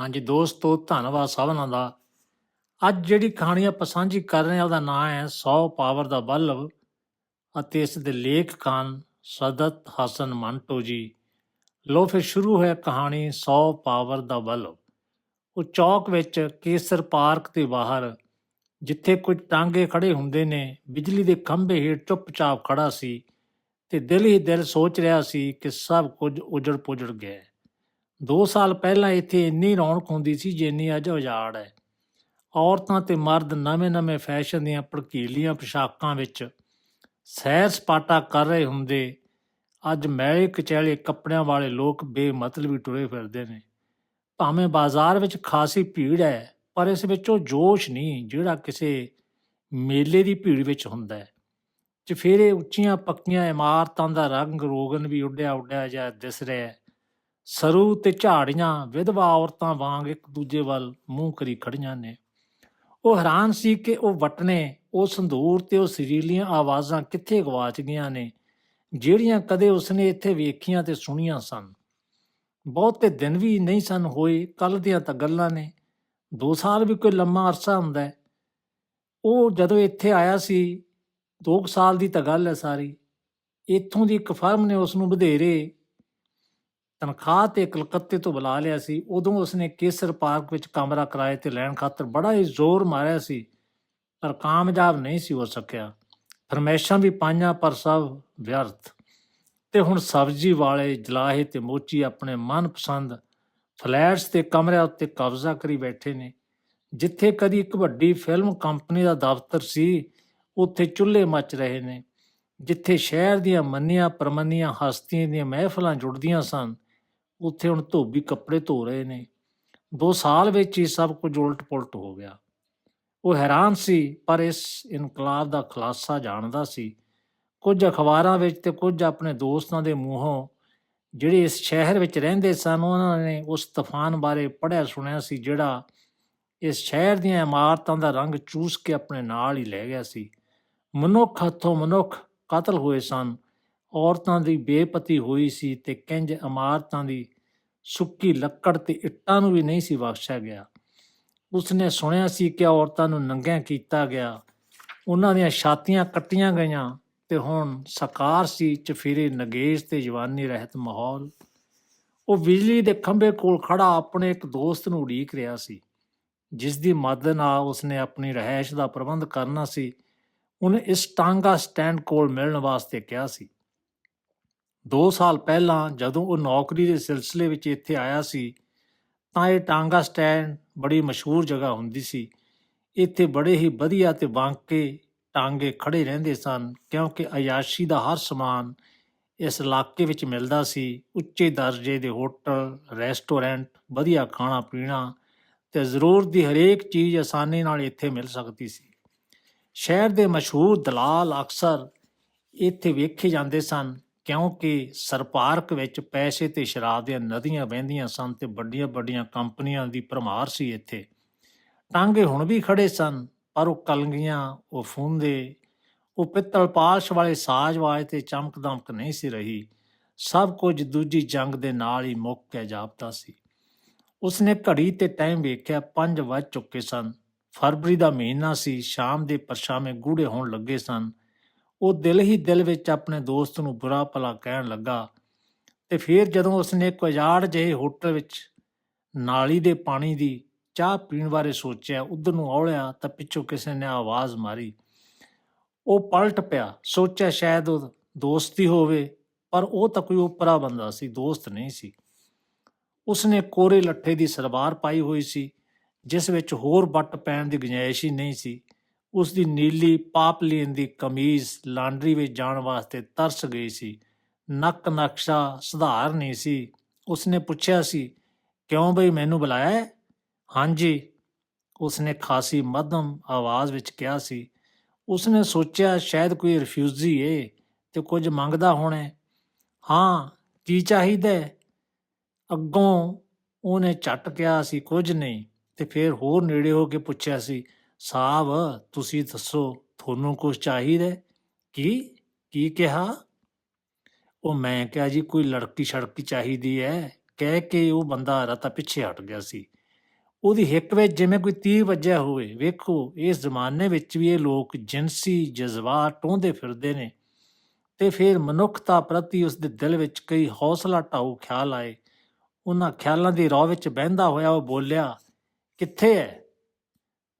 ਹਾਂਜੀ, ਦੋਸਤੋ, ਧੰਨਵਾਦ ਸਭਨਾਂ ਦਾ। ਅੱਜ ਜਿਹੜੀ ਕਹਾਣੀ ਆਪਾਂ ਸਾਂਝੀ ਕਰ ਰਹੇ ਹਾਂ, ਉਹਦਾ ਨਾਮ ਹੈ 100 ਪਾਵਰ ਦਾ ਬਲਬ ਅਤੇ ਇਸ ਦੇ ਲੇਖਕ ਹਨ ਸਦਤ ਹਸਨ ਮੰਟੋ ਜੀ। ਲੋ ਫਿਰ ਸ਼ੁਰੂ ਹੋਇਆ ਕਹਾਣੀ 100 ਪਾਵਰ ਦਾ ਬਲਬ। ਉਹ ਚੌਕ ਵਿੱਚ ਕੇਸਰ ਪਾਰਕ ਦੇ ਬਾਹਰ, ਜਿੱਥੇ ਕੁਝ ਟਾਂਗੇ ਖੜੇ ਹੁੰਦੇ ਨੇ, ਬਿਜਲੀ ਦੇ ਖੰਭੇ ਹੇਠ ਚੁੱਪਚਾਪ ਖੜਾ ਸੀ ਤੇ ਦਿਲ ਹੀ ਦਿਲ ਸੋਚ ਰਿਹਾ ਸੀ ਕਿ ਸਭ ਕੁਝ ਉਜੜ ਪੁਜੜ ਗਿਆ। ਹੈ। ਦੋ ਸਾਲ ਪਹਿਲਾਂ ਇੱਥੇ ਇੰਨੀ ਰੌਣਕ ਹੁੰਦੀ ਸੀ ਜਿੰਨੀ ਅੱਜ ਉਜਾੜ ਹੈ। ਔਰਤਾਂ ਤੇ ਮਰਦ ਨਵੇਂ-ਨਵੇਂ ਫੈਸ਼ਨ ਦੀਆਂ ਭੜਕੀਲੀਆਂ ਪੋਸ਼ਾਕਾਂ ਵਿੱਚ ਸੈਰ ਸਪਾਟਾ ਕਰ ਰਹੇ ਹੁੰਦੇ, ਅੱਜ ਮੈਲੇ ਕਚੈਲੇ ਕੱਪੜਿਆਂ ਵਾਲੇ ਲੋਕ ਬੇਮਤਲਬੀ ਟੁਰੇ ਫਿਰਦੇ ਨੇ। ਭਾਵੇਂ ਬਾਜ਼ਾਰ ਵਿੱਚ ਖਾਸੀ ਭੀੜ ਹੈ, ਪਰ ਇਸ ਵਿੱਚ ਉਹ ਜੋਸ਼ ਨਹੀਂ ਜਿਹੜਾ ਕਿਸੇ ਮੇਲੇ ਦੀ ਭੀੜ ਵਿੱਚ ਹੁੰਦਾ ਹੈ। ਚਫੇਰੇ ਉੱਚੀਆਂ ਪੱਕੀਆਂ ਇਮਾਰਤਾਂ ਦਾ ਰੰਗ ਰੋਗਨ ਵੀ ਉੱਡਿਆ ਉੱਡਿਆ ਜਿਹਾ ਦਿਸ ਰਿਹਾ ਹੈ। ਸਰੂ ਤੇ ਝਾੜੀਆਂ, ਵਿਧਵਾ ਔਰਤਾਂ ਵਾਂਗ ਇੱਕ ਦੂਜੇ ਵੱਲ ਮੂੰਹ ਕਰੀ ਖੜੀਆਂ ਨੇ। ਉਹ ਹੈਰਾਨ ਸੀ ਕਿ ਉਹ ਵਟਨੇ ਉਹ ਸੰਦੂਰ ਤੇ ਉਹ ਸਰੀਲੀਆਂ ਆਵਾਜ਼ਾਂ ਕਿੱਥੇ ਗਵਾਚ ਗਈਆਂ ਨੇ, ਜਿਹੜੀਆਂ ਕਦੇ ਉਸਨੇ ਇੱਥੇ ਵੇਖੀਆਂ ਤੇ ਸੁਣੀਆਂ ਸਨ। ਬਹੁਤੇ ਦਿਨ ਵੀ ਨਹੀਂ ਸਨ ਹੋਏ ਕੱਲ ਦੀਆਂ ਤਾਂ ਗੱਲਾਂ ਨੇ। 2 ਸਾਲ ਵੀ ਕੋਈ ਲੰਮਾ ਅਰਸਾ ਹੁੰਦਾ ਹੈ। ਉਹ ਜਦੋਂ ਇੱਥੇ ਆਇਆ ਸੀ 2 ਸਾਲ ਦੀ ਤਾਂ ਗੱਲ ਹੈ ਸਾਰੀ। ਇੱਥੋਂ ਦੀ ਇੱਕ ਫਰਮ ਨੇ ਉਸ ਨੂੰ ਵਧੇਰੇ ਤਨਖਾਹ ਤੇ ਕਲਕੱਤੇ ਤੋਂ ਬੁਲਾ ਲਿਆ ਸੀ। ਉਦੋਂ ਉਸਨੇ ਕੇਸਰ ਪਾਰਕ ਵਿੱਚ ਕਮਰਾ ਕਿਰਾਏ ਤੇ ਲੈਣ ਖਾਤਰ ਬੜਾ ਹੀ ਜ਼ੋਰ ਮਾਰਿਆ ਸੀ, ਪਰ ਕਾਮਯਾਬ ਨਹੀਂ ਸੀ ਹੋ ਸਕਿਆ। ਫਰਮੈਸ਼ਾਂ ਵੀ ਪਾਈਆਂ, ਪਰ ਸਭ ਵਿਅਰਥ। ਤੇ ਹੁਣ ਸਬਜ਼ੀ ਵਾਲੇ ਜਲਾਹੇ ਤੇ ਮੋਚੀ ਆਪਣੇ ਮਨਪਸੰਦ ਫਲੈਟਸ ਤੇ ਕਮਰਿਆਂ ਉੱਤੇ ਕਬਜ਼ਾ ਕਰੀ ਬੈਠੇ ਨੇ। ਜਿੱਥੇ ਕਦੀ ਇੱਕ ਵੱਡੀ ਫਿਲਮ ਕੰਪਨੀ ਦਾ ਦਫ਼ਤਰ ਸੀ, ਉੱਥੇ ਚੁੱਲ੍ਹੇ ਮੱਚ ਰਹੇ ਨੇ। ਜਿੱਥੇ ਸ਼ਹਿਰ ਦੀਆਂ ਮੰਨੀਆਂ ਪਰਮੰਨੀਆਂ ਹਸਤੀਆਂ ਦੀਆਂ ਮਹਿਫਲਾਂ ਜੁੜਦੀਆਂ ਸਨ ਉੱਥੇ ਹੁਣ ਧੋਬੀ ਕੱਪੜੇ ਧੋ ਰਹੇ ਨੇ। ਦੋ ਸਾਲ ਵਿੱਚ ਹੀ ਸਭ ਕੁਝ ਉਲਟ-ਪੁਲਟ ਹੋ ਗਿਆ। ਉਹ ਹੈਰਾਨ ਸੀ, ਪਰ ਇਸ ਇਨਕਲਾਬ ਦਾ ਖੁਲਾਸਾ ਜਾਣਦਾ ਸੀ। ਕੁਝ ਅਖਬਾਰਾਂ ਵਿੱਚ ਤੇ ਕੁਝ ਆਪਣੇ ਦੋਸਤਾਂ ਦੇ ਮੂੰਹੋਂ ਜਿਹੜੇ ਇਸ ਸ਼ਹਿਰ ਵਿੱਚ ਰਹਿੰਦੇ ਸਨ, ਉਹਨਾਂ ਨੇ ਉਸ ਤੂਫਾਨ ਬਾਰੇ ਪੜ੍ਹਿਆ ਸੁਣਿਆ ਸੀ, ਜਿਹੜਾ ਇਸ ਸ਼ਹਿਰ ਦੀਆਂ ਇਮਾਰਤਾਂ ਦਾ ਰੰਗ ਚੂਸ ਕੇ ਆਪਣੇ ਨਾਲ ਹੀ ਲੈ ਗਿਆ ਸੀ। ਮਨੁੱਖ ਹੱਥੋਂ ਮਨੁੱਖ ਕਤਲ ਹੋਏ ਸਨ। ਔਰਤਾਂ ਦੀ ਬੇਪਤੀ ਹੋਈ ਸੀ ਤੇ ਕਿੰਜ ਇਮਾਰਤਾਂ ਦੀ ਸੁੱਕੀ ਲੱਕੜ ਤੇ ਇੱਟਾਂ ਨੂੰ ਵੀ ਨਹੀਂ ਸੀ ਬਖਸ਼ਿਆ ਗਿਆ। ਉਸਨੇ ਸੁਣਿਆ ਸੀ ਕਿ ਔਰਤਾਂ ਨੂੰ ਨੰਗਿਆਂ ਕੀਤਾ ਗਿਆ। ਉਹਨਾਂ ਦੀਆਂ ਛਾਤੀਆਂ ਕੱਟੀਆਂ ਗਈਆਂ ਤੇ ਹੁਣ ਸਕਾਰ ਸੀ ਚਫੀਰੇ ਨਗੇਸ਼ ਤੇ ਜਵਾਨੀ ਰਹਿਤ ਮਾਹੌਲ। ਉਹ ਬਿਜਲੀ ਦੇ ਖੰਭੇ ਕੋਲ ਖੜਾ ਆਪਣੇ ਇੱਕ ਦੋਸਤ ਨੂੰ ਉਡੀਕ ਰਿਹਾ ਸੀ। ਜਿਸ ਦੀ ਮਦਦ ਨਾਲ ਉਸਨੇ ਆਪਣੀ ਰਹਿائش ਦਾ ਪ੍ਰਬੰਧ ਕਰਨਾ ਸੀ। ਉਹਨੇ ਇਸ ਟਾਂਗਾ ਸਟੈਂਡ ਕੋਲ ਮਿਲਣ ਵਾਸਤੇ ਕਿਹਾ ਸੀ। 2 ਸਾਲ ਪਹਿਲਾਂ ਜਦੋਂ ਉਹ ਨੌਕਰੀ ਦੇ ਸਿਲਸਿਲੇ ਵਿੱਚ ਇੱਥੇ ਆਇਆ ਸੀ, ਤਾਂ ਇਹ ਟਾਂਗਾ ਸਟੈਂਡ ਬੜੀ ਮਸ਼ਹੂਰ ਜਗ੍ਹਾ ਹੁੰਦੀ ਸੀ। ਇੱਥੇ ਬੜੇ ਹੀ ਵਧੀਆ ਤੇ ਵਾਂਕੇ ਟਾਂਗੇ ਖੜੇ ਰਹਿੰਦੇ ਸਨ, ਕਿਉਂਕਿ ਅਯਾਸ਼ੀ ਦਾ ਹਰ ਸਮਾਨ ਇਸ ਇਲਾਕੇ ਵਿੱਚ ਮਿਲਦਾ ਸੀ। ਉੱਚੇ ਦਰਜੇ ਦੇ ਹੋਟਲ, ਰੈਸਟੋਰੈਂਟ, ਵਧੀਆ ਖਾਣਾ ਪੀਣਾ ਤੇ ਜ਼ਰੂਰਤ ਦੀ ਹਰੇਕ ਚੀਜ਼ ਆਸਾਨੀ ਨਾਲ ਇੱਥੇ ਮਿਲ ਸਕਦੀ ਸੀ। ਸ਼ਹਿਰ ਦੇ ਮਸ਼ਹੂਰ ਦਲਾਲ ਅਕਸਰ ਇੱਥੇ ਵੇਖੇ ਜਾਂਦੇ ਸਨ ਕਿਉਂਕਿ ਸਰਪਾਰਕ ਵਿੱਚ ਪੈਸੇ ਤੇ ਸ਼ਰਾਬ ਦੀਆਂ ਨਦੀਆਂ ਵਹਿੰਦੀਆਂ ਸਨ ਤੇ ਵੱਡੀਆਂ ਵੱਡੀਆਂ ਕੰਪਨੀਆਂ ਦੀ ਭਰਮਾਰ ਸੀ ਇੱਥੇ। ਟਾਂਗੇ ਹੁਣ ਵੀ ਖੜੇ ਸਨ, ਪਰ ਉਹ ਕਲਗੀਆਂ, ਉਹ ਫੁੰਦੇ, ਉਹ ਪਿੱਤਲ ਪਾਸ਼ ਵਾਲੇ ਸਾਜ਼ਵਾਜ ਤੇ ਚਮਕ ਦਮਕ ਨਹੀਂ ਸੀ ਰਹੀ। ਸਭ ਕੁਝ ਦੂਜੀ ਜੰਗ ਦੇ ਨਾਲ ਹੀ ਮੁੱਕ ਕੇ ਜਾਪਦਾ ਸੀ। ਉਸਨੇ ਘੜੀ ਤੇ ਟਾਈਮ ਵੇਖਿਆ 5 ਵੱਜ ਚੁੱਕੇ ਸਨ। ਫਰਵਰੀ ਦਾ ਮਹੀਨਾ ਸੀ, ਸ਼ਾਮ ਦੇ ਪਰਛਾਵੇਂ ਗੂੜੇ ਹੋਣ ਲੱਗੇ ਸਨ। ਉਹ ਦਿਲ ਹੀ ਦਿਲ ਵਿੱਚ ਆਪਣੇ ਦੋਸਤ ਨੂੰ ਬੁਰਾ ਭਲਾ ਕਹਿਣ ਲੱਗਾ ਤੇ ਫਿਰ ਜਦੋਂ ਉਸਨੇ ਇੱਕ ਉਜਾੜ ਜਿਹੇ ਹੋਟਲ ਵਿੱਚ ਨਾਲੀ ਦੇ ਪਾਣੀ ਦੀ ਚਾਹ ਪੀਣ ਬਾਰੇ ਸੋਚਿਆ, ਉਧਰ ਨੂੰ ਔਲਿਆ ਤਾਂ ਪਿੱਛੋਂ ਕਿਸੇ ਨੇ ਆਵਾਜ਼ ਮਾਰੀ। ਉਹ ਪਲਟ ਪਿਆ, ਸੋਚਿਆ ਸ਼ਾਇਦ ਉਹ ਦੋਸਤੀ ਹੋਵੇ, ਪਰ ਉਹ ਤਾਂ ਕੋਈ ਉਪਰਾ ਬੰਦਾ ਸੀ, ਦੋਸਤ ਨਹੀਂ ਸੀ। ਉਸਨੇ ਕੋਰੇ ਲੱਠੇ ਦੀ ਸਲਵਾਰ ਪਾਈ ਹੋਈ ਸੀ, ਜਿਸ ਵਿੱਚ ਹੋਰ ਵੱਟ ਪੈਣ ਦੀ ਗੁੰਜਾਇਸ਼ ਹੀ ਨਹੀਂ ਸੀ। ਉਸ ਦੀ ਨੀਲੀ ਪਾਪਲੀਨ ਦੀ ਕਮੀਜ਼ ਲਾਂਡਰੀ ਵਿੱਚ ਜਾਣ ਵਾਸਤੇ ਤਰਸ ਗਈ ਸੀ। ਨੱਕ ਨਕਸ਼ਾ ਸੁਧਾਰ ਨਹੀਂ ਸੀ। ਉਸਨੇ ਪੁੱਛਿਆ ਸੀ, ਕਿਉਂ ਬਈ ਮੈਨੂੰ ਬੁਲਾਇਆ ਹੈ? ਹਾਂਜੀ। ਉਸਨੇ ਖਾਸੀ ਮੱਧਮ ਆਵਾਜ਼ ਵਿੱਚ ਕਿਹਾ ਸੀ, ਉਸਨੇ ਸੋਚਿਆ ਸ਼ਾਇਦ ਕੋਈ ਰਿਫਿਊਜੀ ਏ ਤੇ ਕੁਝ ਮੰਗਦਾ ਹੋਣਾ ਹਾਂ। ਕੀ ਚਾਹੀਦਾ ਅੱਗੋਂ ਉਹਨੇ ਝਟ ਕਿਹਾ ਸੀ, ਕੁਝ ਨਹੀਂ। ਤੇ ਫਿਰ ਹੋਰ ਨੇੜੇ ਹੋ ਕੇ ਪੁੱਛਿਆ ਸੀ ਸਾਹਿਬ ਤੁਸੀਂ ਦੱਸੋ, ਤੁਹਾਨੂੰ ਕੁਝ ਚਾਹੀਦਾ ਕੀ ਕੀ ਕਿਹਾ? ਉਹ ਮੈਂ ਕਿਹਾ ਜੀ, ਕੋਈ ਲੜਕੀ ਛੜਕੀ ਚਾਹੀਦੀ ਹੈ। ਕਹਿ ਕੇ ਉਹ ਬੰਦਾ ਰਤਾ ਪਿੱਛੇ ਹਟ ਗਿਆ ਸੀ। ਉਹਦੀ ਹਿੱਕ ਵਿੱਚ ਜਿਵੇਂ ਕੋਈ ਤੀਰ ਵੱਜਿਆ ਹੋਵੇ, ਵੇਖੋ, ਇਸ ਜ਼ਮਾਨੇ ਵਿੱਚ ਵੀ ਇਹ ਲੋਕ ਜਿਨਸੀ, ਜਜ਼ਬਾਤ ਟੋਂਦੇ ਫਿਰਦੇ ਨੇ। ਤੇ ਫਿਰ ਮਨੁੱਖਤਾ ਪ੍ਰਤੀ ਉਸ ਦੇ ਦਿਲ ਵਿੱਚ ਕਈ ਹੌਸਲਾ, ਢਾਊ, ਖਿਆਲ ਆਏ। ਉਹਨਾਂ ਖਿਆਲਾਂ ਦੀ ਰੌ ਵਿੱਚ ਬਹਿੰਦਾ ਹੋਇਆ ਉਹ ਬੋਲਿਆ, ਕਿੱਥੇ ਹੈ?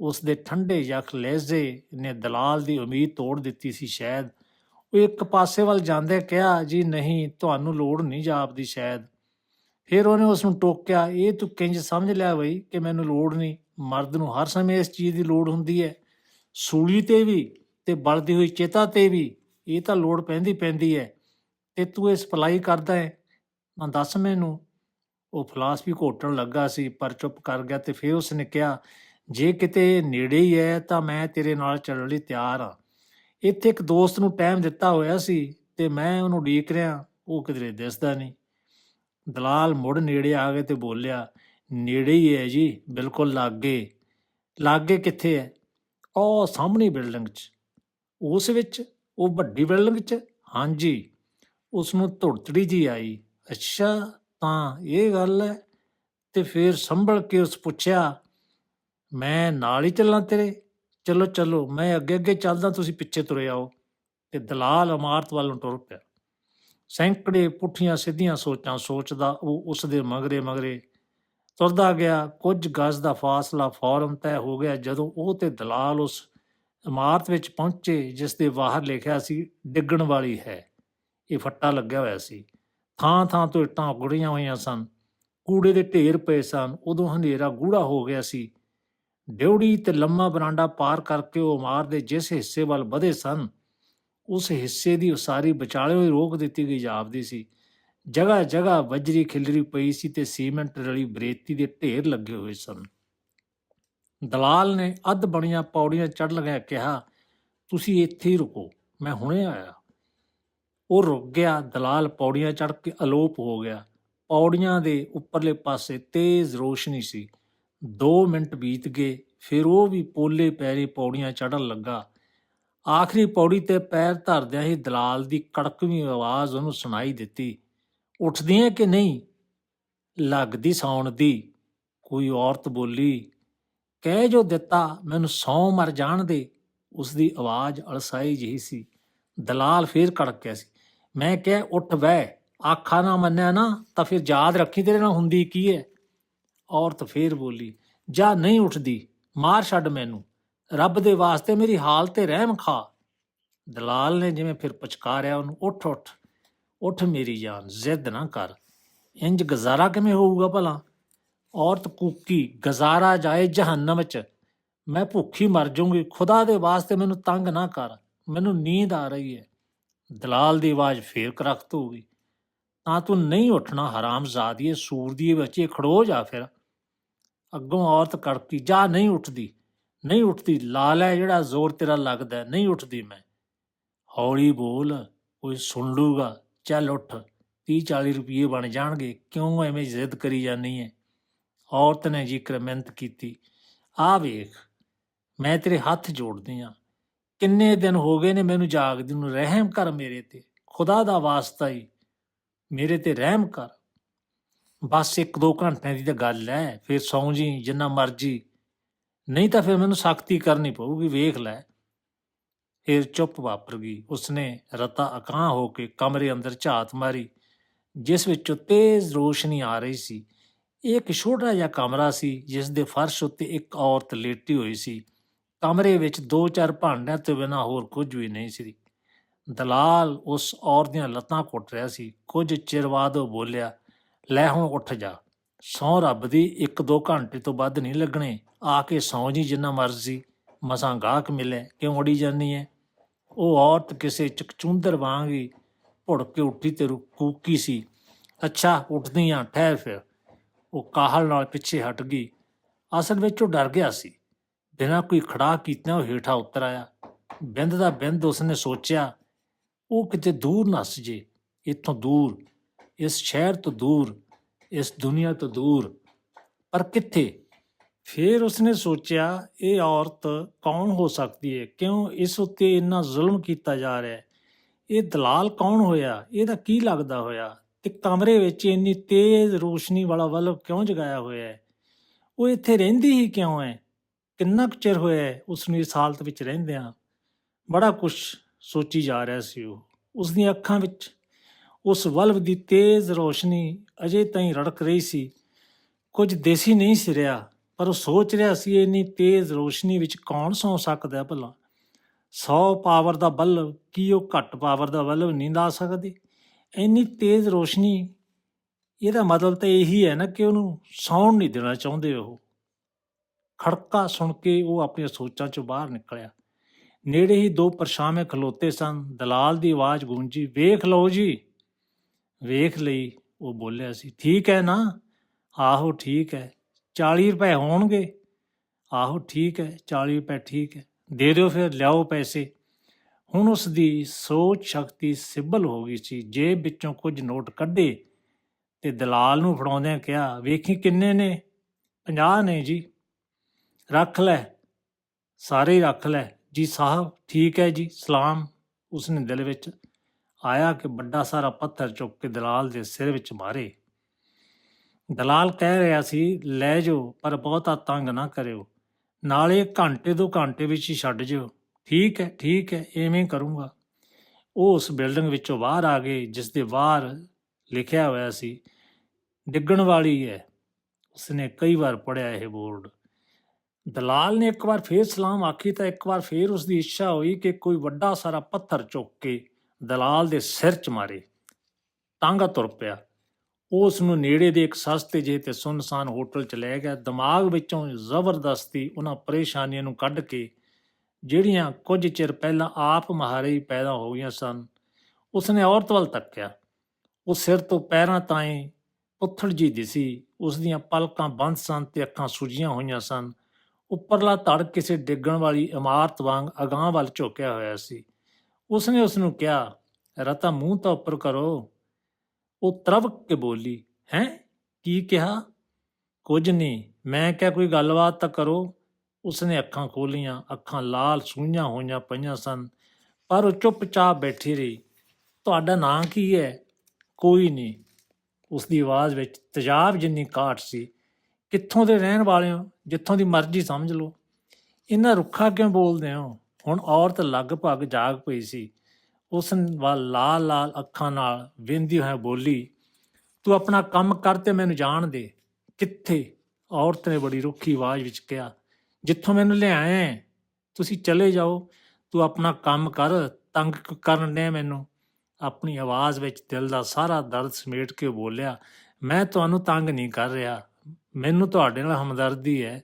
ਉਸ ਦੇ ਠੰਡੇ ਯਖ ਲਹਿਜ਼ੇ ਨੇ ਦਲਾਲ ਦੀ ਉਮੀਦ ਤੋੜ ਦਿੱਤੀ ਸੀ ਸ਼ਾਇਦ। ਉਹ ਇੱਕ ਪਾਸੇ ਵੱਲ ਜਾਂਦੇ ਕਿਹਾ, ਜੀ ਨਹੀਂ, ਤੁਹਾਨੂੰ ਲੋੜ ਨਹੀਂ ਜਾਪਦੀ ਸ਼ਾਇਦ। ਫਿਰ ਉਹਨੇ ਉਸ ਨੂੰ ਟੋਕਿਆ, ਇਹ ਤੂੰ ਕਿੰਜ ਸਮਝ ਲਿਆ ਬਈ ਕਿ ਮੈਨੂੰ ਲੋੜ ਨਹੀਂ? ਮਰਦ ਨੂੰ ਹਰ ਸਮੇਂ ਇਸ ਚੀਜ਼ ਦੀ ਲੋੜ ਹੁੰਦੀ ਹੈ। ਸੂਲੀ ਤੇ ਵੀ ਤੇ ਬਲਦੀ ਹੋਈ ਚੇਤਾ ਤੇ ਵੀ ਇਹ ਤਾਂ ਲੋੜ ਪੈਂਦੀ ਪੈਂਦੀ ਹੈ। ਤੇ ਤੂੰ ਇਹ ਸਪਲਾਈ ਕਰਦਾ ਹੈ? ਮੈਂ ਦੱਸ ਮੈਨੂੰ। ਉਹ ਫਲਾਸਫੀ ਘੋਟਣ ਲੱਗਾ ਸੀ, ਪਰ ਚੁੱਪ ਕਰ ਗਿਆ ਤੇ ਫਿਰ ਉਸਨੇ ਕਿਹਾ ਜੇ ਕਿਤੇ ਨੇੜੇ ਹੀ ਹੈ ਤਾਂ ਮੈਂ ਤੇਰੇ ਨਾਲ ਚੱਲਣ ਲਈ ਤਿਆਰ ਹਾਂ। ਇੱਥੇ ਇੱਕ ਦੋਸਤ ਨੂੰ ਟਾਈਮ ਦਿੱਤਾ ਹੋਇਆ ਸੀ ਤੇ ਮੈਂ ਉਹਨੂੰ ਉਡੀਕ ਰਿਹਾ, ਉਹ ਕਿਧਰੇ ਦਿਸਦਾ ਨਹੀਂ। ਦਲਾਲ ਮੁੜ ਨੇੜੇ ਆ ਗਏ ਤੇ ਬੋਲਿਆ, ਨੇੜੇ ਹੀ ਹੈ ਜੀ, ਬਿਲਕੁਲ ਲਾਗੇ। ਲਾਗੇ ਕਿੱਥੇ ਹੈ? ਉਹ ਸਾਹਮਣੀ ਬਿਲਡਿੰਗ 'ਚ। ਉਸ ਵਿੱਚ? ਉਹ ਵੱਡੀ ਬਿਲਡਿੰਗ 'ਚ? ਹਾਂਜੀ। ਉਸ ਨੂੰ ਧੁੜਤੜੀ ਜੀ ਆਈ। ਅੱਛਾ, ਤਾਂ ਇਹ ਗੱਲ ਹੈ? ਤੇ ਫਿਰ ਸੰਭਲ ਕੇ ਉਸ ਪੁੱਛਿਆ ਮੈਂ ਨਾਲ ਹੀ ਚੱਲਾਂ ਤੇਰੇ। ਚਲੋ ਚਲੋ, ਮੈਂ ਅੱਗੇ ਅੱਗੇ ਚੱਲਦਾ, ਤੁਸੀਂ ਪਿੱਛੇ ਤੁਰੇ ਆਓ। ਤੇ ਦਲਾਲ ਇਮਾਰਤ ਵੱਲ ਨੂੰ ਟੁਰ ਪਿਆ। ਸੈਂਕੜੇ ਪੁੱਠੀਆਂ ਸਿੱਧੀਆਂ ਸੋਚਾਂ ਸੋਚਦਾ, ਉਹ ਉਸ ਦੇ ਮਗਰੇ ਮਗਰੇ ਤੁਰਦਾ ਗਿਆ। ਕੁਝ ਗਜ਼ ਦਾ ਫਾਸਲਾ ਫੌਰਨ ਤੈਅ ਹੋ ਗਿਆ, ਜਦੋਂ ਉਹ ਤੇ ਦਲਾਲ ਉਸ ਇਮਾਰਤ ਵਿੱਚ ਪਹੁੰਚੇ ਜਿਸ ਦੇ ਬਾਹਰ ਲਿਖਿਆ ਸੀ, ਡਿੱਗਣ ਵਾਲੀ ਹੈ। ਇਹ ਫੱਟਾ ਲੱਗਿਆ ਹੋਇਆ ਸੀ। ਥਾਂ ਥਾਂ ਤੋਂ ਇੱਟਾਂ ਉਗੜੀਆਂ ਹੋਈਆਂ ਸਨ। ਕੂੜੇ ਦੇ ਢੇਰ ਪਏ ਸਨ। ਉਦੋਂ ਹਨੇਰਾ ਗੂੜਾ ਹੋ ਗਿਆ ਸੀ। ਡਿਉੜੀ ਤੇ ਲੰਮਾ ਬਰਾਂਡਾ ਪਾਰ ਕਰਕੇ ਉਹ ਇਮਾਰਤ ਦੇ ਜਿਸ ਹਿੱਸੇ ਵੱਲ ਵਧੇ ਸਨ, ਉਸ ਹਿੱਸੇ ਦੀ ਉਸਾਰੀ ਵਿਚਾਲੇ ਹੋਈ ਰੋਕ ਦਿੱਤੀ ਗਈ ਜਾਪਦੀ ਸੀ। ਜਗ੍ਹਾ ਜਗ੍ਹਾ ਵਜਰੀ ਖਿਲਰੀ ਪਈ ਸੀ ਤੇ ਸੀਮੈਂਟ ਰਲੀ ਬਰੇਤੀ ਦੇ ਢੇਰ ਲੱਗੇ ਹੋਏ ਸਨ। ਦਲਾਲ ਨੇ ਅੱਧ ਬਣੀਆਂ ਪੌੜੀਆਂ ਚੜ ਲਗਾ ਕਿਹਾ, ਤੁਸੀਂ ਇੱਥੇ ਹੀ ਰੁਕੋ, ਮੈਂ ਹੁਣੇ ਆਇਆ। ਉਹ ਰੁਕ ਗਿਆ, ਦਲਾਲ ਪੌੜੀਆਂ ਚੜ ਕੇ ਅਲੋਪ ਹੋ ਗਿਆ। ਪੌੜੀਆਂ ਦੇ ਉੱਪਰਲੇ ਪਾਸੇ ਤੇਜ਼ ਰੋਸ਼ਨੀ ਸੀ। 2 ਮਿੰਟ ਬੀਤ ਗਏ, ਫਿਰ ਉਹ ਵੀ ਪੋਲੇ ਪੈਰੀ ਪੌੜੀਆਂ ਚੜਨ ਲੱਗਾ। ਆਖਰੀ ਪੌੜੀ ਤੇ ਪੈਰ ਧਰਦਿਆਂ ਹੀ ਦਲਾਲ ਦੀ ਕੜਕਵੀਂ ਆਵਾਜ਼ ਉਹਨੂੰ ਸੁਣਾਈ ਦਿੱਤੀ, ਉੱਠਦੀ ਹੈ ਕਿ ਨਹੀਂ? ਲੱਗਦੀ ਸੌਣ ਦੀ ਕੋਈ ਔਰਤ ਬੋਲੀ, ਕਹਿ ਜੋ ਦਿੱਤਾ, ਮੈਨੂੰ ਸੌ ਮਰ ਜਾਣ ਦੇ। ਉਸ ਦੀ ਆਵਾਜ਼ ਅਲਸਾਈ ਜਿਹੀ ਸੀ। ਦਲਾਲ ਫੇਰ ਕੜਕਿਆ ਸੀ, ਮੈਂ ਕਿਹਾ, ਉੱਠ ਬਹਿ, ਆਖਾ ਨਾ ਮੰਨਿਆ ਨਾ, ਤਾਂ ਫਿਰ ਯਾਦ ਰੱਖੀ ਤੇਰੇ ਨਾਲ ਹੁੰਦੀ ਕੀ ਹੈ ਔਰਤ ਫੇਰ ਬੋਲੀ, ਜਾ ਨਹੀਂ ਉੱਠਦੀ, ਮਾਰ ਛੱਡ ਮੈਨੂੰ। ਰੱਬ ਦੇ ਵਾਸਤੇ ਮੇਰੀ ਹਾਲ ਤੇ ਰਹਿਮ ਖਾ। ਦਲਾਲ ਨੇ ਜਿਵੇਂ ਫਿਰ ਪਚਕਾਰਿਆ ਉਹਨੂੰ, ਉੱਠ ਉੱਠ ਉੱਠ ਮੇਰੀ ਜਾਨ, ਜ਼ਿੱਦ ਨਾ ਕਰ। ਇੰਜ ਗੁਜ਼ਾਰਾ ਕਿਵੇਂ ਹੋਊਗਾ ਭਲਾ? ਔਰਤ ਕੂਕੀ, ਗੁਜ਼ਾਰਾ ਜਾਏ ਜਹੰਨਮ ਚ। ਮੈਂ ਭੁੱਖੀ ਮਰ ਜਾਊਂਗੀ, ਖੁਦਾ ਦੇ ਵਾਸਤੇ ਮੈਨੂੰ ਤੰਗ ਨਾ ਕਰ। ਮੈਨੂੰ ਨੀਂਦ ਆ ਰਹੀ ਹੈ। ਦਲਾਲ ਦੀ ਆਵਾਜ਼ ਫੇਰ ਕਰਖਤ ਹੋ ਗਈ। ਤਾਂ ਤੂੰ ਨਹੀਂ ਉੱਠਣਾ ਹਰਾਮਜ਼ਾਦੀਏ ਸੂਰ ਦੀ ਬੱਚੇ ਖੜੋ ਜਾ ਫਿਰ। ਅੱਗੋਂ ਔਰਤ ਕੜਕੀ ਜਾ ਨਹੀਂ ਉੱਠਦੀ ਨਹੀਂ ਉੱਠਦੀ ਲਾਲ ਹੈ ਜਿਹੜਾ ਜ਼ੋਰ ਤੇਰਾ ਲੱਗਦਾ ਨਹੀਂ ਉੱਠਦੀ ਮੈਂ। ਹੌਲੀ ਬੋਲ, ਕੋਈ ਸੁਣ ਲੂਗਾ, ਚੱਲ ਉੱਠ 30 40 ਰੁਪਏ ਬਣ ਜਾਣਗੇ, ਕਿਉਂ ਐਵੇਂ ਜ਼ਿੱਦ ਕਰੀ ਜਾਨੀ ਹੈ ਔਰਤ ਨੇ ਜ਼ਿਕਰ ਮਿਹਨਤ ਕੀਤੀ ਆ ਵੇਖ, ਮੈਂ ਤੇਰੇ ਹੱਥ ਜੋੜਦੀ ਆ। ਕਿੰਨੇ ਦਿਨ ਹੋ ਗਏ ਨੇ ਮੈਨੂੰ ਜਾਗਦੀ ਨੂੰ, ਰਹਿਮ ਕਰ ਮੇਰੇ ਤੇ, ਖੁਦਾ ਦਾ ਵਾਸਤਾ ਹੀ ਮੇਰੇ ਤੇ ਰਹਿਮ ਕਰ। ਬਸ ਇੱਕ ਦੋ ਘੰਟਿਆਂ ਦੀ ਤਾਂ ਗੱਲ ਹੈ ਫਿਰ ਸੌਂ ਜੀ, ਜਿੰਨਾ ਮਰਜ਼ੀ। ਨਹੀਂ ਤਾਂ ਫਿਰ ਮੈਨੂੰ ਸਖਤੀ ਕਰਨੀ ਪਊਗੀ, ਵੇਖ ਲੈ। ਫਿਰ ਚੁੱਪ ਵਾਪਰ ਗਈ। ਉਸਨੇ ਰਤਾ ਅਕਾਂ ਹੋ ਕੇ ਕਮਰੇ ਅੰਦਰ ਝਾਤ ਮਾਰੀ, ਜਿਸ ਵਿੱਚੋਂ ਤੇਜ਼ ਰੋਸ਼ਨੀ ਆ ਰਹੀ ਸੀ। ਇਹ ਇੱਕ ਛੋਟਾ ਜਿਹਾ ਕਮਰਾ ਸੀ, ਜਿਸ ਦੇ ਫਰਸ਼ ਉੱਤੇ ਇੱਕ ਔਰਤ ਲੇਟੀ ਹੋਈ ਸੀ। ਕਮਰੇ ਵਿੱਚ ਦੋ ਚਾਰ ਭਾਂਡਿਆਂ ਤੋਂ ਬਿਨਾਂ ਹੋਰ ਕੁਝ ਵੀ ਨਹੀਂ ਸੀ। ਦਲਾਲ ਉਸ ਔਰਤ ਦੀਆਂ ਲੱਤਾਂ ਘੁੱਟ ਰਿਹਾ ਸੀ। ਕੁਝ ਚਿਰ ਬਾਅਦ ਉਹ ਬੋਲਿਆ, ਲੈ ਹੁਣ ਉੱਠ ਜਾ। ਸੌ ਰੱਬ ਦੀ ਇੱਕ ਦੋ ਘੰਟੇ ਤੋਂ ਵੱਧ ਨਹੀਂ ਲੱਗਣੇ। ਆ ਕੇ ਸੌਂ ਜੀ ਜਿੰਨਾ ਮਰਜ਼ੀ। ਮਸਾਂ ਗਾਹਕ ਮਿਲੇ, ਕਿਉਂ ਅੜੀ ਜਾਨੀ ਹੈ ਉਹ ਔਰਤ ਕਿਸੇ ਚਕਚੁੰਦਰ ਵਾਂਗ ਹੀ ਭੁੜ ਕੇ ਉੱਠੀ ਤੇ ਰੁ- ਕੂਕੀ ਸੀ। ਅੱਛਾ, ਉੱਠਦੀ ਆ, ਠਹਿਰ ਫਿਰ। ਉਹ ਕਾਹਲ ਨਾਲ ਪਿੱਛੇ ਹਟ ਗਈ। ਅਸਲ ਵਿੱਚ ਉਹ ਡਰ ਗਿਆ ਸੀ। ਬਿਨਾਂ ਕੋਈ ਖੜਾ ਕੀਤਾ ਉਹ ਹੇਠਾਂ ਉਤਰ ਆਇਆ। ਬਿੰਦ ਦਾ ਬਿੰਦ ਉਸਨੇ ਸੋਚਿਆ ਉਹ ਕਿਤੇ ਦੂਰ ਨੱਸ ਜੇ, ਇੱਥੋਂ ਦੂਰ, ਇਸ ਸ਼ਹਿਰ ਤੋਂ ਦੂਰ, ਇਸ ਦੁਨੀਆ ਤੋਂ ਦੂਰ। ਪਰ ਕਿੱਥੇ? ਫਿਰ ਉਸਨੇ ਸੋਚਿਆ, ਇਹ ਔਰਤ ਕੌਣ ਹੋ ਸਕਦੀ ਹੈ? ਕਿਉਂ ਇਸ ਉੱਤੇ ਇੰਨਾ ਜ਼ੁਲਮ ਕੀਤਾ ਜਾ ਰਿਹਾ ਹੈ? ਇਹ ਦਲਾਲ ਕੌਣ ਹੋਇਆ? ਇਹਦਾ ਕੀ ਲੱਗਦਾ ਹੋਇਆ? ਤੇ ਕਮਰੇ ਵਿੱਚ ਇੰਨੀ ਤੇਜ਼ ਰੋਸ਼ਨੀ ਵਾਲਾ ਬਲਬ ਕਿਉਂ ਜਗਾਇਆ ਹੋਇਆ ਹੈ? ਉਹ ਇੱਥੇ ਰਹਿੰਦੀ ਹੀ ਕਿਉਂ ਹੈ? ਕਿੰਨਾ ਕੁ ਚਿਰ ਹੋਇਆ ਹੈ ਉਸ ਨੂੰ ਇਸ ਹਾਲਤ ਵਿੱਚ ਰਹਿੰਦਿਆਂ? ਬੜਾ ਕੁਝ ਸੋਚੀ ਜਾ ਰਿਹਾ ਸੀ ਉਹ। ਉਸ ਦੀਆਂ ਅੱਖਾਂ ਵਿੱਚ ਉਸ ਵਲਵ ਦੀ ਤੇਜ਼ ਰੋਸ਼ਨੀ ਅਜੇ ਤਾਈਂ ਰੜਕ ਰਹੀ ਸੀ। ਕੁਝ ਦੇਸੀ ਨਹੀਂ ਸੀ ਰਿਹਾ, ਪਰ ਉਹ ਸੋਚ ਰਿਹਾ ਸੀ ਇੰਨੀ ਤੇਜ਼ ਰੋਸ਼ਨੀ ਵਿੱਚ ਕੌਣ ਸੌ ਸਕਦਾ ਹੈ ਭਲਾ। 100 ਪਾਵਰ ਦਾ ਬਲਬ, ਕੀ ਉਹ ਘੱਟ ਪਾਵਰ ਦਾ ਬਲਬ ਨਹੀਂ ਲਾ ਸਕਦੇ? ਇੰਨੀ ਤੇਜ਼ ਰੋਸ਼ਨੀ, ਇਹਦਾ ਮਤਲਬ ਤਾਂ ਇਹੀ ਹੈ ਨਾ ਕਿ ਉਹਨੂੰ ਸੌਣ ਨਹੀਂ ਦੇਣਾ ਚਾਹੁੰਦੇ ਉਹ। ਖੜਕਾ ਸੁਣ ਕੇ ਉਹ ਆਪਣੀਆਂ ਸੋਚਾਂ ਚੋਂ ਬਾਹਰ ਨਿਕਲਿਆ। ਨੇੜੇ ਹੀ ਦੋ ਪਰਛਾਵੇਂ ਖਲੋਤੇ ਸਨ। ਦਲਾਲ ਦੀ ਆਵਾਜ਼ ਗੂੰਜੀ, ਵੇਖ ਲਓ ਜੀ। ਵੇਖ ਲਈ, ਉਹ ਬੋਲਿਆ ਸੀ, ਠੀਕ ਹੈ ਨਾ? ਆਹੋ, ਠੀਕ ਹੈ। 40 ਰੁਪਏ ਹੋਣਗੇ? ਆਹੋ, ਠੀਕ ਹੈ 40 ਰੁਪਏ ਠੀਕ ਹੈ। ਦੇ ਦਿਓ ਫਿਰ, ਲਿਆਓ ਪੈਸੇ। ਹੁਣ ਉਸ ਦੀ ਸੋਚ ਸ਼ਕਤੀ ਸਿੱਬਲ ਹੋ ਗਈ ਸੀ। ਜੇਬ ਵਿੱਚੋਂ ਕੁਝ ਨੋਟ ਕੱਢੇ ਤੇ ਦਲਾਲ ਨੂੰ ਫੜਾਉਂਦਿਆਂ ਕਿਹਾ, ਵੇਖੀ ਕਿੰਨੇ ਨੇ? 50 ਨੇ ਜੀ। ਰੱਖ ਲੈ। ਸਾਰੇ ਰੱਖ ਲੈ। ਜੀ ਸਾਹਿਬ, ਠੀਕ ਹੈ ਜੀ, ਸਲਾਮ। ਉਸਨੇ ਦਿਲ ਵਿੱਚ ਆਇਆ ਕਿ ਵੱਡਾ ਸਾਰਾ ਪੱਥਰ ਚੁੱਕ ਕੇ ਦਲਾਲ ਦੇ ਸਿਰ ਵਿੱਚ ਮਾਰੇ। ਦਲਾਲ ਕਹਿ ਰਿਹਾ ਸੀ, ਲੈ ਜਾਓ, ਪਰ ਬਹੁਤਾ ਤੰਗ ਨਾ ਕਰਿਓ। ਨਾਲੇ ਘੰਟੇ ਦੋ ਘੰਟੇ ਵਿੱਚ ਹੀ ਛੱਡ ਜਿਓ। ਠੀਕ ਹੈ ਠੀਕ ਹੈ ਐਵੇਂ ਕਰੂੰਗਾ। ਉਹ ਉਸ ਬਿਲਡਿੰਗ ਵਿੱਚੋਂ ਬਾਹਰ ਆ ਗਏ, ਜਿਸ ਦੇ ਬਾਹਰ ਲਿਖਿਆ ਹੋਇਆ ਸੀ, ਡਿੱਗਣ ਵਾਲੀ ਹੈ। ਉਸਨੇ ਕਈ ਵਾਰ ਪੜਿਆ ਇਹ ਬੋਰਡ। ਦਲਾਲ ਨੇ ਇੱਕ ਵਾਰ ਫੇਰ ਸਲਾਮ ਆਖੀ ਤਾਂ ਇੱਕ ਵਾਰ ਫੇਰ ਉਸ ਦੀ ਇੱਛਾ ਹੋਈ ਕਿ ਕੋਈ ਵੱਡਾ ਸਾਰਾ ਪੱਥਰ ਚੁੱਕ ਕੇ ਦਲਾਲ ਦੇ ਸਿਰ 'ਚ ਮਾਰੇ। ਟਾਂਗਾ ਤੁਰ ਪਿਆ। ਉਹ ਉਸ ਨੂੰ ਨੇੜੇ ਦੇ ਇੱਕ ਸਸਤੇ ਜਿਹੇ ਤੇ ਸੁੰਨਸਾਨ ਹੋਟਲ 'ਚ ਲੈ ਗਿਆ। ਦਿਮਾਗ ਵਿੱਚੋਂ ਜ਼ਬਰਦਸਤੀ ਉਹਨਾਂ ਪਰੇਸ਼ਾਨੀਆਂ ਨੂੰ ਕੱਢ ਕੇ ਜਿਹੜੀਆਂ ਕੁਝ ਚਿਰ ਪਹਿਲਾਂ ਆਪ ਮਹਾਰੇ ਹੀ ਪੈਦਾ ਹੋ ਗਈਆਂ ਸਨ, ਉਸਨੇ ਔਰਤ ਵੱਲ ਤੱਕਿਆ ਉਹ ਸਿਰ ਤੋਂ ਪੈਰਾਂ ਤਾਈਂ ਪੁੱਥੜ ਜੀ ਦਿਸੀ। ਉਸ ਦੀਆਂ ਪਲਕਾਂ ਬੰਦ ਸਨ ਤੇ ਅੱਖਾਂ ਸੁਜੀਆਂ ਹੋਈਆਂ ਸਨ। ਉੱਪਰਲਾ ਧੜ ਕਿਸੇ ਡਿੱਗਣ ਵਾਲੀ ਇਮਾਰਤ ਵਾਂਗ ਅਗਾਂਹ ਵੱਲ ਝੁਕਿਆ ਹੋਇਆ ਸੀ। ਉਸਨੇ ਉਸ ਨੂੰ ਕਿਹਾ, ਰਤਾ, ਮੂੰਹ ਤਾਂ ਉੱਪਰ ਕਰੋ। ਉਹ ਤਰਵਕ ਕੇ ਬੋਲੀ, ਹੈ? ਕੀ ਕਿਹਾ? ਕੁਝ ਨਹੀਂ, ਮੈਂ ਕਿਹਾ ਕੋਈ ਗੱਲਬਾਤ ਤਾਂ ਕਰੋ। ਉਸਨੇ ਅੱਖਾਂ ਖੋਲੀਆਂ, ਅੱਖਾਂ ਲਾਲ ਸੂਈਆਂ ਹੋਈਆਂ ਪਈਆਂ ਸਨ, ਪਰ ਉਹ ਚੁੱਪਚਾਪ ਬੈਠੀ ਰਹੀ। ਤੁਹਾਡਾ ਨਾਂ ਕੀ ਹੈ? ਕੋਈ ਨਹੀਂ। ਉਸ ਦੀ ਆਵਾਜ਼ ਵਿੱਚ ਤਜਾਬ ਜਿੰਨੀ ਕਾਟ ਸੀ। ਕਿੱਥੋਂ ਦੇ ਰਹਿਣ ਵਾਲੇ ਹੋ? ਜਿੱਥੋਂ ਦੀ ਮਰਜ਼ੀ ਸਮਝ ਲਓ। ਇਹਨਾਂ ਰੁੱਖਾ ਕਿਉਂ ਬੋਲਦੇ ਹੋ? ਹੁਣ ਔਰਤ ਲਗਭਗ ਜਾਗ ਪਈ ਸੀ। ਉਸ ਵੱਲ ਲਾਲ ਲਾਲ ਅੱਖਾਂ ਨਾਲ ਵੇਂਦੀ ਹੋਇਆ ਬੋਲੀ, ਤੂੰ ਆਪਣਾ ਕੰਮ ਕਰ ਤੇ ਮੈਨੂੰ ਜਾਣ ਦੇ। ਕਿੱਥੇ? ਔਰਤ ਨੇ ਬੜੀ ਰੁੱਖੀ ਆਵਾਜ਼ ਵਿੱਚ ਕਿਹਾ, ਜਿੱਥੋਂ ਮੈਨੂੰ ਲਿਆਇਆ ਤੁਸੀਂ ਚਲੇ ਜਾਓ। ਤੂੰ ਆਪਣਾ ਕੰਮ ਕਰ। ਤੰਗ ਕਰਨ ਨੇ ਮੈਨੂੰ। ਆਪਣੀ ਆਵਾਜ਼ ਵਿੱਚ ਦਿਲ ਦਾ ਸਾਰਾ ਦਰਦ ਸਮੇਟ ਕੇ ਬੋਲਿਆ, ਮੈਂ ਤੁਹਾਨੂੰ ਤੰਗ ਨਹੀਂ ਕਰ ਰਿਹਾ। ਮੈਨੂੰ ਤੁਹਾਡੇ ਨਾਲ ਹਮਦਰਦੀ ਹੈ।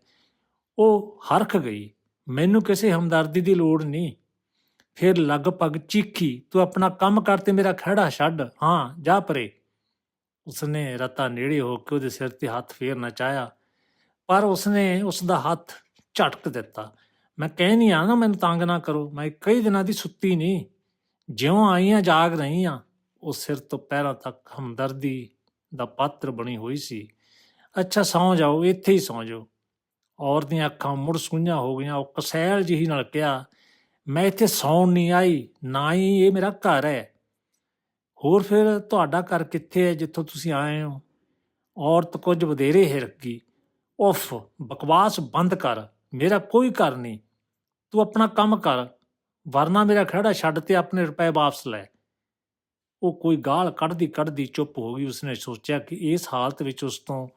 ਉਹ ਹਰਖ ਗਈ। ਮੈਨੂੰ ਕਿਸੇ ਹਮਦਰਦੀ ਦੀ ਲੋੜ ਨਹੀਂ। ਫਿਰ ਲਗਭਗ ਚੀਖੀ, ਤੂੰ ਆਪਣਾ ਕੰਮ ਕਰ ਤੇ ਮੇਰਾ ਖਹਿੜਾ ਛੱਡ। ਹਾਂ, ਜਾ ਪਰੇ। ਉਸਨੇ ਰਤਾ ਨੇੜੇ ਹੋ ਕੇ ਉਹਦੇ ਸਿਰ ਤੇ ਹੱਥ ਫੇਰਨਾ ਚਾਹਿਆ। ਪਰ ਉਸਨੇ ਉਸ ਦਾ ਹੱਥ ਝਟਕ ਦਿੱਤਾ। ਮੈਂ ਕਹਿ ਨਹੀਂ ਆ ਨਾ ਮੈਨੂੰ ਤੰਗ ਨਾ ਕਰੋ। ਮੈਂ ਕਈ ਦਿਨਾਂ ਦੀ ਸੁੱਤੀ ਨਹੀਂ। ਜਿਉਂ ਆਈ ਆ ਜਾਗ ਰਹੀ ਆ ਉਹ ਸਿਰ ਤੋਂ ਪੈਰਾਂ ਤੱਕ ਹਮਦਰਦੀ ਦਾ ਪਾਤਰ ਬਣੀ ਹੋਈ ਸੀ। ਅੱਛਾ, ਸੌਂ ਜਾਓ, ਇੱਥੇ ਹੀ ਸੌਂ ਜਾਓ। ਔਰ ਦੀਆਂ ਅੱਖਾਂ ਮੁੜ ਸੁਈਆਂ ਹੋ ਗਈਆਂ, ਉਹ ਕਸੈਲ ਜਿਹੀ ਨਾਲ ਕਿਹਾ, ਮੈਂ ਇੱਥੇ ਸੌਣ ਨਹੀਂ ਆਈ, ਨਾ ਹੀ ਇਹ ਮੇਰਾ ਘਰ ਹੈ। ਹੋਰ ਫਿਰ ਤੁਹਾਡਾ ਘਰ ਕਿੱਥੇ ਹੈ, ਜਿੱਥੋਂ ਤੁਸੀਂ ਆਏ ਹੋ? ਔਰਤ ਕੁਝ ਵਧੇਰੇ ਹਿਰਕ ਗਈ, ਉਫ, ਬਕਵਾਸ ਬੰਦ ਕਰ, ਮੇਰਾ ਕੋਈ ਘਰ ਨਹੀਂ। ਤੂੰ ਆਪਣਾ ਕੰਮ ਕਰ, ਵਰਨਾ ਮੇਰਾ ਖੜਾ ਛੱਡ ਤੇ ਆਪਣੇ ਰੁਪਏ ਵਾਪਸ ਲੈ। ਉਹ ਕੋਈ ਗਾਲ ਕੱਢਦੀ ਕੱਢਦੀ ਚੁੱਪ ਹੋ ਗਈ, ਉਸਨੇ ਸੋਚਿਆ ਕਿ ਇਸ ਹਾਲਤ ਵਿੱਚ ਉਸ ਤੋਂ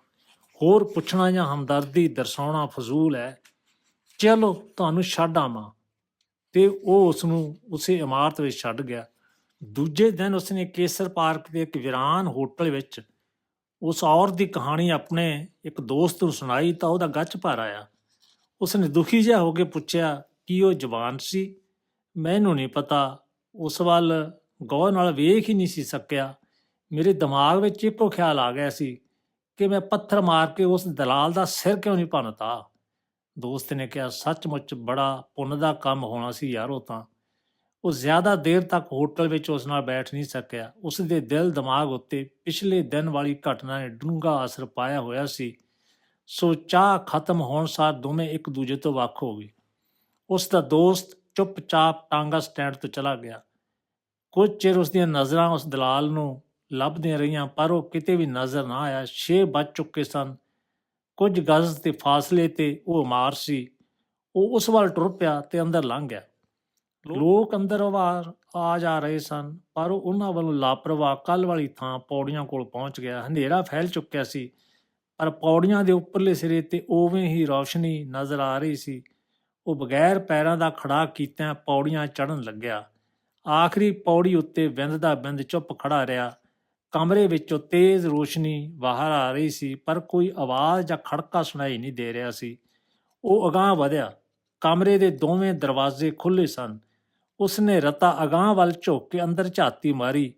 ਹੋਰ ਪੁੱਛਣਾ ਜਾਂ ਹਮਦਰਦੀ ਦਰਸਾਉਣਾ ਫਜ਼ੂਲ ਹੈ, ਚਲੋ ਤੁਹਾਨੂੰ ਛੱਡ ਆਵਾਂ। ਤੇ ਉਹ ਉਸ ਨੂੰ ਉਸੇ ਇਮਾਰਤ ਵਿੱਚ ਛੱਡ ਗਿਆ। ਦੂਜੇ ਦਿਨ ਉਸਨੇ ਕੇਸਰ ਪਾਰਕ ਦੇ ਇੱਕ ਵਿਰਾਨ ਹੋਟਲ ਵਿੱਚ ਉਸ ਔਰਤ ਦੀ ਕਹਾਣੀ ਆਪਣੇ ਇੱਕ ਦੋਸਤ ਨੂੰ ਸੁਣਾਈ ਤਾਂ ਉਹਦਾ ਗੱਚ ਭਰ ਆਇਆ। ਉਸਨੇ ਦੁਖੀ ਜਿਹਾ ਹੋ ਕੇ ਪੁੱਛਿਆ, ਕੀ ਉਹ ਜਵਾਨ ਸੀ? ਮੈਨੂੰ ਨਹੀਂ ਪਤਾ। ਉਸ ਵੱਲ ਗੌਰ ਨਾਲ ਵੇਖ ਹੀ ਨਹੀਂ ਸੀ ਸਕਿਆ। ਮੇਰੇ ਦਿਮਾਗ ਵਿੱਚ ਇੱਕੋ ਖਿਆਲ ਆ ਗਿਆ ਸੀ ਕਿ ਮੈਂ ਪੱਥਰ ਮਾਰ ਕੇ ਉਸ ਦਲਾਲ ਦਾ ਸਿਰ ਕਿਉਂ ਨਹੀਂ ਭੰਨਤਾ? ਦੋਸਤ ਨੇ ਕਿਹਾ, ਸੱਚਮੁੱਚ ਬੜਾ ਪੁੰਨ ਦਾ ਕੰਮ ਹੋਣਾ ਸੀ ਯਾਰ ਉਹ ਤਾਂ। ਉਹ ਜ਼ਿਆਦਾ ਦੇਰ ਤੱਕ ਹੋਟਲ ਵਿੱਚ ਉਸ ਨਾਲ ਬੈਠ ਨਹੀਂ ਸਕਿਆ। ਉਸ ਦੇ ਦਿਲ ਦਿਮਾਗ ਉੱਤੇ ਪਿਛਲੇ ਦਿਨ ਵਾਲੀ ਘਟਨਾ ਨੇ ਡੂੰਘਾ ਅਸਰ ਪਾਇਆ ਹੋਇਆ ਸੀ। ਸੋ ਚਾਹ ਖਤਮ ਹੋਣ ਸਾਰ ਦੋਵੇਂ ਇੱਕ ਦੂਜੇ ਤੋਂ ਵੱਖ ਹੋ ਗਏ। ਉਸ ਦਾ ਦੋਸਤ ਚੁੱਪਚਾਪ ਟਾਂਗਾ ਸਟੈਂਡ ਤੋਂ ਚਲਾ ਗਿਆ। ਕੁਝ ਚਿਰ ਉਸ ਦੀਆਂ ਨਜ਼ਰਾਂ ਉਸ ਦਲਾਲ ਨੂੰ ਲੱਭਦੀਆਂ ਰਹੀਆਂ ਪਰ ਉਹ ਕਿਤੇ ਵੀ ਨਜ਼ਰ ਨਾ ਆਇਆ। ਛੇ ਵੱਜ ਚੁੱਕੇ ਸਨ। ਕੁਝ ਗਜ਼ ਤੇ ਫਾਸਲੇ ਤੇ ਉਹ ਇਮਾਰਤ ਸੀ। ਉਹ ਉਸ ਵੱਲ ਟੁਰ ਪਿਆ ਤੇ ਅੰਦਰ ਲੰਘ ਗਿਆ। ਲੋਕ ਅੰਦਰ ਵਾਰ ਆ ਜਾ ਰਹੇ ਸਨ ਪਰ ਉਹ ਉਹਨਾਂ ਵੱਲੋਂ ਲਾਪਰਵਾਹ ਕੱਲ ਵਾਲੀ ਥਾਂ ਪੌੜੀਆਂ ਕੋਲ ਪਹੁੰਚ ਗਿਆ। ਹਨੇਰਾ ਫੈਲ ਚੁੱਕਿਆ ਸੀ ਪਰ ਪੌੜੀਆਂ ਦੇ ਉੱਪਰਲੇ ਸਿਰੇ ਤੇ ਉਵੇਂ ਹੀ ਰੌਸ਼ਨੀ ਨਜ਼ਰ ਆ ਰਹੀ ਸੀ। ਉਹ ਬਗੈਰ ਪੈਰਾਂ ਦਾ ਖੜਾ ਕੀਤਿਆਂ ਪੌੜੀਆਂ ਚੜਨ ਲੱਗਿਆ। ਆਖਰੀ ਪੌੜੀ ਉੱਤੇ ਵਿੰਦਦਾ ਬਿੰਦ ਚੁੱਪ ਖੜਾ ਰਿਹਾ। ਕਮਰੇ ਵਿੱਚੋਂ ਤੇਜ਼ ਰੋਸ਼ਨੀ ਬਾਹਰ ਆ ਰਹੀ ਸੀ, ਪਰ ਕੋਈ ਆਵਾਜ਼ ਜਾਂ ਖੜਕਾ ਸੁਣਾਈ ਨਹੀਂ ਦੇ ਰਿਹਾ ਸੀ। ਉਹ ਅਗਾਂਹ ਵਧਿਆ। ਕਮਰੇ ਦੇ ਦੋਵੇਂ ਦਰਵਾਜ਼ੇ ਖੁੱਲੇ ਸਨ। ਉਸਨੇ ਰਤਾ ਅਗਾਂਹ ਵੱਲ ਝੁੱਕ ਕੇ ਅੰਦਰ ਝਾਤੀ ਮਾਰੀ।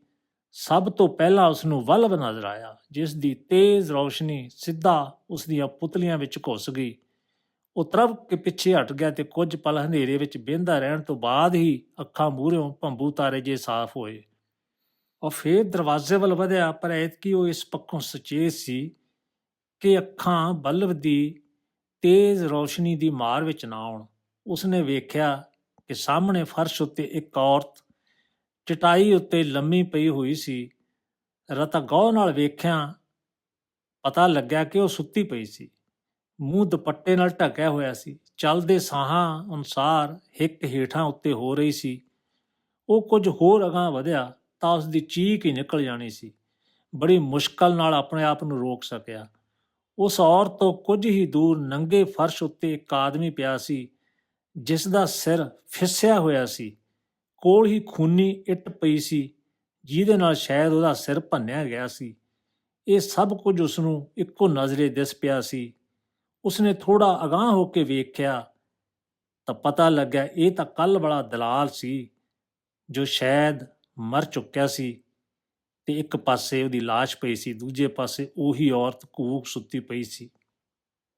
ਸਭ ਤੋਂ ਪਹਿਲਾਂ ਉਸ ਨੂੰ ਵਲਬ ਨਜ਼ਰ ਆਇਆ, ਜਿਸ ਦੀ ਤੇਜ਼ ਰੌਸ਼ਨੀ ਸਿੱਧਾ ਉਸ ਦੀਆਂ ਪੁਤਲੀਆਂ ਵਿੱਚ ਘੁਸ ਗਈ। ਉਹ ਤਰਵ ਕੇ ਪਿੱਛੇ ਹਟ ਗਿਆ ਤੇ ਕੁਝ ਪਲ ਹਨੇਰੇ ਵਿੱਚ ਬਹਿੰਦਾ ਰਹਿਣ ਤੋਂ ਬਾਅਦ ਹੀ ਅੱਖਾਂ ਮੂਹਰਿਓਂ ਭੰਬੂ ਤਾਰੇ ਜੇ ਸਾਫ਼ ਹੋਏ। ਉਹ ਫੇਰ ਦਰਵਾਜ਼ੇ ਵੱਲ ਵਧਿਆ, ਪਰ ਐਤਕੀ ਉਹ ਇਸ ਪੱਖੋਂ ਸੁਚੇਤ ਸੀ ਕਿ ਅੱਖਾਂ ਬਲਬ ਦੀ ਤੇਜ਼ ਰੌਸ਼ਨੀ ਦੀ ਮਾਰ ਵਿੱਚ ਨਾ ਆਉਣ। ਉਸਨੇ ਵੇਖਿਆ ਕਿ ਸਾਹਮਣੇ ਫਰਸ਼ ਉੱਤੇ ਇੱਕ ਔਰਤ ਚਟਾਈ ਉੱਤੇ ਲੰਮੀ ਪਈ ਹੋਈ ਸੀ। ਰਤਾ ਗੌਰ ਨਾਲ ਵੇਖਿਆ, ਪਤਾ ਲੱਗਿਆ ਕਿ ਉਹ ਸੁੱਤੀ ਪਈ ਸੀ। ਮੂੰਹ ਦੁਪੱਟੇ ਨਾਲ ਢੱਕਿਆ ਹੋਇਆ ਸੀ। ਚੱਲਦੇ ਸਾਹਾਂ ਅਨੁਸਾਰ ਹਿੱਕ ਹੇਠਾਂ ਉੱਤੇ ਹੋ ਰਹੀ ਸੀ। ਉਹ ਕੁਝ ਹੋਰ ਅਗਾਂਹ ਵਧਿਆ। ਤਾਂ ਉਸ ਦੀ ਚੀਕ ਹੀ ਨਿਕਲ ਜਾਣੀ ਸੀ। ਬੜੀ ਮੁਸ਼ਕਲ ਨਾਲ ਆਪਣੇ ਆਪ ਨੂੰ ਰੋਕ ਸਕਿਆ। ਉਸ ਔਰਤ ਤੋਂ ਕੁਝ ਹੀ ਦੂਰ ਨੰਗੇ ਫਰਸ਼ ਉੱਤੇ ਇੱਕ ਆਦਮੀ ਪਿਆ ਸੀ ਜਿਸ ਦਾ ਸਿਰ ਫਿਸਿਆ ਹੋਇਆ ਸੀ। ਕੋਲ ਹੀ ਖੂਨੀ ਇੱਟ ਪਈ ਸੀ, ਜਿਹਦੇ ਨਾਲ ਸ਼ਾਇਦ ਉਹਦਾ ਸਿਰ ਭੰਨਿਆ ਗਿਆ ਸੀ। ਇਹ ਸਭ ਕੁਝ ਉਸ ਨੂੰ ਇੱਕੋ ਨਜ਼ਰੇ ਦਿਸ ਪਿਆ ਸੀ। ਉਸਨੇ ਥੋੜਾ ਅਗਾਂਹ ਹੋ ਕੇ ਵੇਖਿਆ, ਤਾਂ ਪਤਾ ਲੱਗਾ ਇਹ ਤਾਂ ਕੱਲ ਵਾਲਾ ਦਲਾਲ ਸੀ, ਜੋ ਸ਼ਾਇਦ ਮਰ ਚੁੱਕਿਆ ਸੀ ਤੇ ਇੱਕ ਪਾਸੇ ਉਹਦੀ ਲਾਸ਼ ਪਈ ਸੀ, ਦੂਜੇ ਪਾਸੇ ਉਹੀ ਔਰਤ ਕੂਕ ਸੁੱਤੀ ਪਈ ਸੀ।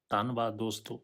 ਧੰਨਵਾਦ ਦੋਸਤੋ।